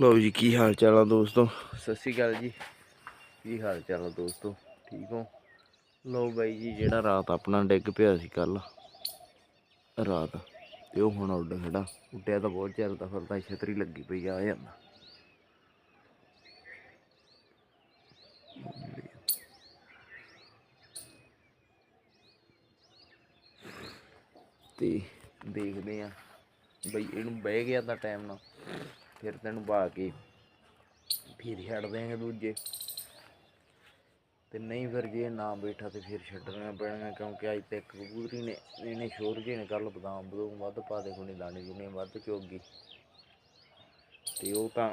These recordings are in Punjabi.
ਲਓ ਜੀ, ਕੀ ਹਾਲ ਚਾਲ ਆ ਦੋਸਤੋ? ਸਤਿ ਸ਼੍ਰੀ ਅਕਾਲ ਜੀ। ਕੀ ਹਾਲ ਚਾਲ ਆ ਦੋਸਤੋ? ਠੀਕ ਹੋ? ਲਓ ਬਾਈ ਜੀ, ਜਿਹੜਾ ਰਾਤ ਆਪਣਾ ਡਿੱਗ ਪਿਆ ਸੀ ਕੱਲ ਰਾਤ, ਤੇ ਉਹ ਹੁਣ ਉੱਡ ਖੜਾ। ਉੱਡਿਆ ਤਾਂ ਬਹੁਤ ਚਿਰ ਦਾ ਫਿਰਦਾ ਛਤਰੀ ਲੱਗੀ ਪਈ ਆ ਜਾਂਦਾ। ਤੇ ਦੇਖਦੇ ਆ, ਬਈ ਇਹਨੂੰ ਬਹਿ ਗਿਆ ਤਾਂ ਟਾਈਮ ਨਾਲ। ਫਿਰ ਤੈਨੂੰ ਪਾ ਕੇ ਫਿਰ ਛੱਡ ਦੇਂਗੇ ਦੂਜੇ। ਤੇ ਨਹੀਂ ਫਿਰ ਜੇ ਨਾ ਬੈਠਾ ਤੇ ਫਿਰ ਛੱਡਣਾ ਪੈਣਾ, ਕਿਉਂਕਿ ਅੱਜ ਤੱਕ ਕਬੂਤਰੀ ਨੇ, ਇਹਨੇ ਸ਼ੋਰ ਜੇ ਨੇ ਕੱਲ ਬਦਾਮ ਬਦੂਮ ਵੱਧ ਪਾ ਦੇ ਕੋਣੀ ਦਾਣੇ ਜਿਹਨੇ ਵੱਧ ਚੋਗੀ। ਤੇ ਉਹ ਤਾਂ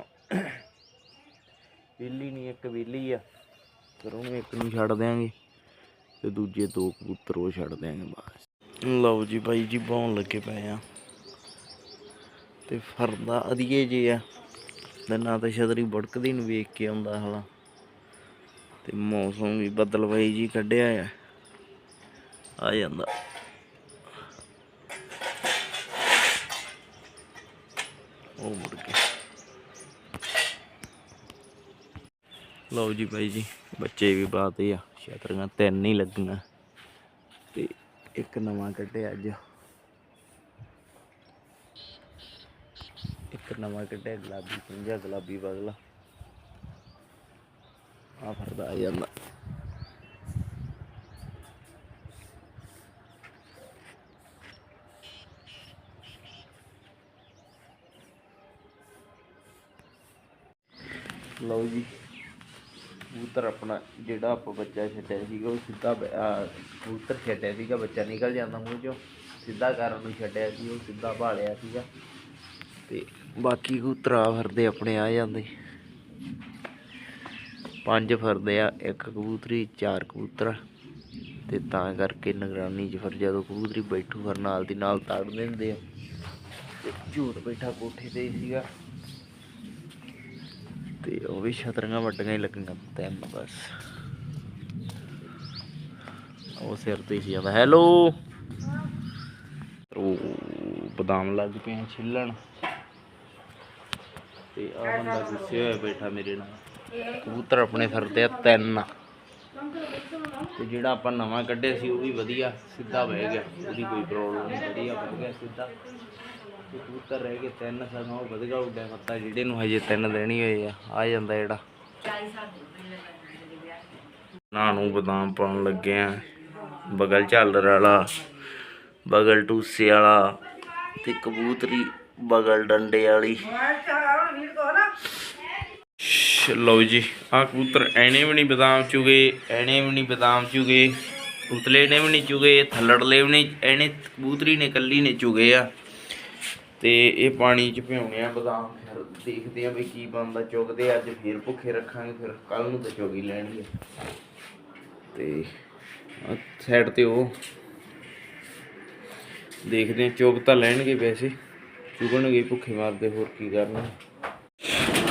ਵਿਹਲੀ ਨਹੀਂ, ਇੱਕ ਵਿਹਲੀ ਆ, ਫਿਰ ਉਹਨੂੰ ਇੱਕ ਨੂੰ ਛੱਡ ਦਿਆਂਗੇ, ਤੇ ਦੂਜੇ ਦੋ ਕਬੂਤਰ ਉਹ ਛੱਡ ਦਿਆਂਗੇ ਬਸ ਲਓ ਜੀ ਭਾਈ ਜੀ, ਬਾਉਣ ਲੱਗੇ ਪਏ ਆ। ਤੇ ਫਰਦਾ ਅਧੀਏ ਜੇ ਆ। ਤੇ ਨਾ ਤਾਂ ਛਤਰੀ ਬੜਕਦੀ ਨੂੰ ਵੇਖ ਕੇ ਆਉਂਦਾ ਹਲਾ। ਤੇ ਮੌਸਮ ਵੀ ਬਦਲਵਾਈ ਜੀ ਕੱਢਿਆ ਆ। ਆ ਜਾਂਦਾ। ਉਹ ਮੁੜ ਕੇ। ਲਓ ਜੀ ਭਾਈ ਜੀ, ਬੱਚੇ ਵੀ ਬਾਤੇ ਆ। ਛਤਰੀਆਂ ਤਿੰਨ ਹੀ ਲੱਗੀਆਂ। ਤੇ ਇੱਕ ਨਵਾਂ ਕੱਢਿਆ ਅੱਜ। ਇੱਕ ਨਵਾਂ ਕੱਢਿਆ, ਗੁਲਾਬੀ ਪੰਜਾ ਗੁਲਾਬੀ ਬਗਲਾ ਆ ਫਰਦਾ ਆ ਜਾਂਦਾ। ਲਓ ਜੀ, ਕਬੂਤਰ ਆਪਣਾ, ਜਿਹੜਾ ਆਪਾਂ ਬੱਚਾ ਛੱਡਿਆ ਸੀਗਾ, ਉਹ ਸਿੱਧਾ ਕਬੂਤਰ ਛੱਡਿਆ ਸੀਗਾ, ਬੱਚਾ ਨਿਕਲ ਜਾਂਦਾ ਮੂੰਹ ਚੋਂ। ਸਿੱਧਾ ਕਰਨ ਨੂੰ ਛੱਡਿਆ ਸੀ, ਉਹ ਸਿੱਧਾ ਭਾਲਿਆ ਸੀਗਾ। ਤੇ ਬਾਕੀ ਕਬੂਤਰ ਆ ਫਿਰਦੇ ਆਪਣੇ ਆ ਜਾਂਦੇ। ਪੰਜ ਫਿਰਦੇ ਆ, ਇੱਕ ਕਬੂਤਰੀ, ਚਾਰ ਕਬੂਤਰ। ਤੇ ਤਾਂ ਕਰਕੇ ਨਿਗਰਾਨੀ 'ਚ ਫਿਰ ਜਦੋਂ ਕਬੂਤਰੀ ਬੈਠੂ ਫਿਰ ਨਾਲ ਦੀ ਨਾਲ ਤੜ ਦਿੰਦੇ ਆ। ਤੇ ਝੂਠ ਬੈਠਾ ਕੋਠੇ ਤੇ ਸੀਗਾ। ਤੇ ਉਹ ਵੀ ਛਤਰੀਆਂ ਵੱਡੀਆਂ ਹੀ ਲੱਗੀਆਂ, ਤਿੰਨ ਬਸ। ਉਹ ਸਿਰ ਤੇ ਸੀ ਜਾਂਦਾ। ਹੈਲੋ ਉਹ ਬਦਾਮ ਲੱਗ ਪਏ ਆ ਛਿੱਲਣ। ਤੇ ਆ ਬੰਦਾ ਗੁੱਸੇ ਹੋਇਆ ਬੈਠਾ ਮੇਰੇ ਨਾਲ। ਕਬੂਤਰ ਆਪਣੇ ਫਿਰਦੇ ਆ, ਤਿੰਨ। ਤੇ ਜਿਹੜਾ ਆਪਾਂ ਨਵਾਂ ਕੱਢਿਆ ਸੀ, ਉਹ ਵੀ ਵਧੀਆ, ਸਿੱਧਾ ਬਹਿ ਗਿਆ। ਉਹਦੀ ਕੋਈ ਪ੍ਰੋਬਲਮ ਨਹੀਂ, ਵਧੀਆ ਬਹਿ ਗਿਆ ਸਿੱਧਾ। ਤੇ ਕਬੂਤਰ ਰਹਿ ਗਏ ਤਿੰਨ, ਸਗੋਂ ਉਹ ਵਧੀਆ ਉੱਡਿਆ ਫੱਤਾ ਜਿਹੜੇ ਨੂੰ ਹਜੇ ਤਿੰਨ ਦੇਣੀ ਹੋਏ ਆ ਆ ਜਾਂਦਾ ਜਿਹੜਾ। ਨਾ ਨੂੰ ਬਦਾਮ ਪਾਉਣ ਲੱਗੇ ਆ। ਬਗਲ ਝਾਲਰ ਵਾਲਾ, ਬਗਲ ਟੂਸੇ ਵਾਲਾ ਤੇ ਕਬੂਤਰੀ ਬਗਲ ਡੰਡੇ ਵਾਲੀ। ਲਓ ਜੀ ਆ ਕਬੂਤਰ ਐਣੇ ਵੀ ਨਹੀਂ ਬਦਾਮ ਚੁਗੇ ਐਣੇ ਵੀ ਨਹੀਂ ਬਦਾਮ ਚੁਗੇ ਉਤਲੇ ਨੇ ਵੀ ਨਹੀਂ ਚੁਗੇ ਥੱਲੜਲੇ ਵੀ ਨਹੀਂ ਐਣੇ ਕਬੂਤਰੀ ਨੇ ਕੱਲੀ ਨੇ ਚੁਗੇ ਆ। ਤੇ ਇਹ ਪਾਣੀ ਚ ਭਿਉਣੇ ਆ ਬਦਾਮ ਫਿਰ ਦੇਖਦੇ ਆ ਵੀ ਕੀ ਬਣਦਾ ਚੁਗਦੇ ਆ, ਅੱਜ ਫੇਰ ਭੁੱਖੇ ਰੱਖਾਂਗੇ ਫਿਰ ਕੱਲ ਨੂੰ ਤਾਂ ਚੁਗੀ ਲੈਣਗੇ ਆ। ਤੇ ਸਾਈਡ ਤੇ ਉਹ ਦੇਖਦੇ ਆ ਚੁਗ ਤਾਂ ਲੈਣਗੇ ਵੈਸੇ ਚੁਗਣਗੇ ਭੁੱਖੇ ਮਾਰਦੇ ਹੋਰ ਕੀ ਕਰਨਾ।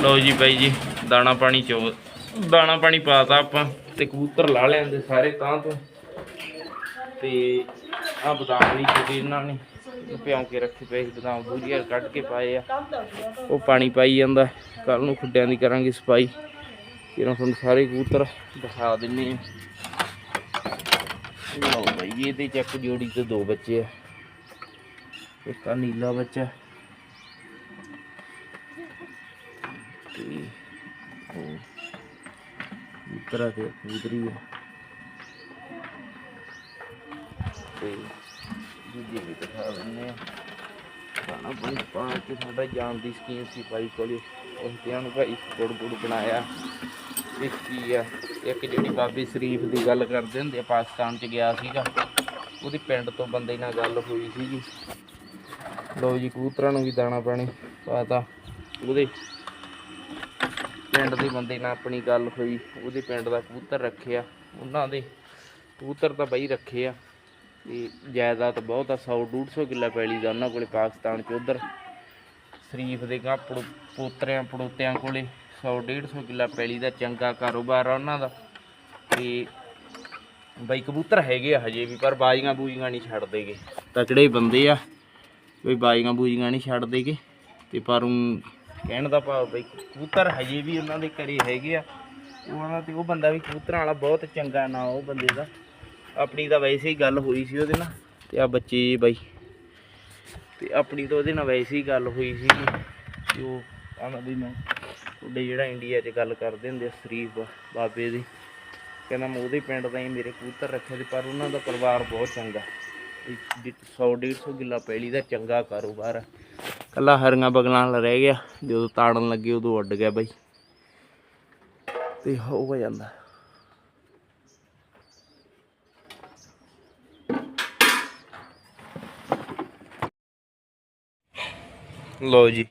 ਲਓ ਜੀ ਬਾਈ ਜੀ ਦਾਣਾ ਪਾਣੀ ਚੋ ਦਾਣਾ ਪਾਣੀ ਪਾਤਾ ਆਪਾਂ ਤੇ ਕਬੂਤਰ ਲਾ ਲੈਂਦੇ ਸਾਰੇ ਤਾਂ ਤੋਂ। ਤੇ ਆ ਬਦਾਮ ਨਹੀਂ ਚੁਗੇ ਇਹਨਾਂ ਨੇ। ਪਿਉਂ ਕੇ ਰੱਖੇ ਪਏ ਬਦਾਮ ਦੂਜੀਆਂ ਕੱਢ ਕੇ ਪਾਏ ਆ। ਉਹ ਪਾਣੀ ਪਾਈ ਜਾਂਦਾ। ਕੱਲ ਨੂੰ ਖੁੱਡਿਆਂ ਦੀ ਕਰਾਂਗੇ ਸਫ਼ਾਈ ਇਹਨਾਂ ਤੁਹਾਨੂੰ ਸਾਰੇ ਕਬੂਤਰ ਦਿਖਾ ਦਿੰਨੇ ਆ। ਲਓ ਬਾਈ, ਇਹਦੇ ਚੱਕ ਜੋੜੀ ਤੇ ਦੋ ਬੱਚੇ ਆ। ਇੱਕ ਆ ਨੀਲਾ ਬੱਚਾ। ਤੇ ਕਬੂਤਰਾ ਤੇ ਕਬੂਤਰੀ ਆ। ਤੇ ਦੂਜੀ ਵੀ ਦਿਖਾ ਦਿੰਦੇ ਆ। ਖਾਣਾ ਪਾਣੀ ਪਾ ਕੇ ਸਾਡਾ ਜਾਣ ਦੀ ਸਕੀਮ ਸੀ ਭਾਈ ਕੋਲੇ। ਉਹ ਤੇ ਨੂੰ ਭਾਈ ਗੁੜ ਗੁੜ ਬਣਾਇਆ। ਇੱਕ ਕੀ ਆ, ਇੱਕ ਜਿਹੜੀ ਬਾਬੀ ਸ਼ਰੀਫ ਦੀ ਗੱਲ ਕਰਦੇ ਹੁੰਦੇ ਆ, ਪਾਕਿਸਤਾਨ ਚ ਗਿਆ ਸੀਗਾ। ਉਹਦੀ ਪਿੰਡ ਤੋਂ ਬੰਦੇ ਨਾਲ ਗੱਲ ਹੋਈ ਸੀਗੀ। ਲੋ ਜੀ, ਕਬੂਤਰਾਂ ਨੂੰ ਵੀ ਦਾਣਾ ਪਾਣੀ ਪਾਤਾ ਉਹਦੇ ਪਿੰਡ ਦੇ ਬੰਦੇ ਨਾਲ ਆਪਣੀ ਗੱਲ ਹੋਈ, ਉਹਦੇ ਪਿੰਡ ਦਾ ਕਬੂਤਰ ਰੱਖਿਆ, ਉਹਨਾਂ ਦੇ ਕਬੂਤਰ ਤਾਂ ਬਈ ਰੱਖੇ ਆ, ਤੇ ਜਾਇਦਾਦ ਬਹੁਤ ਆ 100 150 ਕਿੱਲਾ ਪੈਲੀ ਦਾ ਉਹਨਾਂ ਕੋਲੇ ਪਾਕਿਸਤਾਨ ਚ ਉਧਰ। ਸ਼ਰੀਫ ਦੇ ਗਾਂ ਪੜੋ- ਪੋਤਰਿਆਂ ਪੜੋਤਿਆਂ ਕੋਲੇ 100 150 ਕਿੱਲਾ ਪੈਲੀ ਦਾ ਚੰਗਾ ਕਾਰੋਬਾਰ ਆ ਉਹਨਾਂ ਦਾ, ਤੇ ਬਈ ਕਬੂਤਰ ਹੈਗੇ ਆ ਹਜੇ ਵੀ, ਪਰ ਬਾਜੀਆਂ ਬੂਜੀਆਂ ਨਹੀਂ ਛੱਡਦੇਗੇ। ਤਕੜੇ ਬੰਦੇ ਆ ਵੀ ਬਾਜੀਆਂ ਬੂਜੀਆਂ ਨਹੀਂ ਛੱਡਦੇਗੇ, ਤੇ ਪਰ ਉਹ ਕਹਿਣ ਦਾ ਭਾਵ ਬਈ ਕਬੂਤਰ ਹਜੇ ਵੀ ਉਹਨਾਂ ਦੇ ਘਰੇ ਹੈਗੇ ਆ। ਉਹਨਾਂ ਤੇ ਉਹ ਬੰਦਾ ਵੀ ਕਬੂਤਰਾਂ ਵਾਲਾ ਬਹੁਤ ਚੰਗਾ ਨਾ ਉਹ ਬੰਦੇ ਦਾ। ਆਪਣੀ ਤਾਂ ਵੈਸੇ ਹੀ ਗੱਲ ਹੋਈ ਸੀ ਉਹਦੇ ਨਾਲ ਤੇ ਆ ਬੱਚੇ ਜੀ ਬਾਈ। ਤੇ ਆਪਣੀ ਤਾਂ ਉਹਦੇ ਨਾਲ ਵੈਸੇ ਹੀ ਗੱਲ ਹੋਈ ਸੀ ਕਿ ਉਹ ਆਂਦਾ ਵੀ ਮੈਂ ਤੁਹਾਡੇ ਜਿਹੜਾ ਇੰਡੀਆ 'ਚ ਗੱਲ ਕਰਦੇ ਹੁੰਦੇ ਆ ਸ਼ਰੀਫ ਬਾਬੇ ਦੀ। ਕਹਿੰਦਾ ਮੈਂ ਉਹਦੇ ਪਿੰਡ ਦਾ ਹੀ ਮੇਰੇ ਕਬੂਤਰ ਰੱਖੇ ਤੇ ਪਰ ਉਹਨਾਂ ਦਾ ਪਰਿਵਾਰ ਬਹੁਤ ਚੰਗਾ। 100 150 ਕਿੱਲਾ ਪੈਲੀ ਦਾ ਚੰਗਾ ਕਾਰੋਬਾਰ ਆ। ਕੱਲਾ ਹਰੀਆਂ ਬਗਲਾਂ ਨਾਲ ਰਹਿ ਗਿਆ। ਜਦੋਂ ਤਾੜਨ ਲੱਗੇ ਉਦੋਂ ਉੱਡ ਗਿਆ ਬਾਈ। ਤੇ ਹੋ ਜਾਂਦਾ। ਲਓ ਜੀ।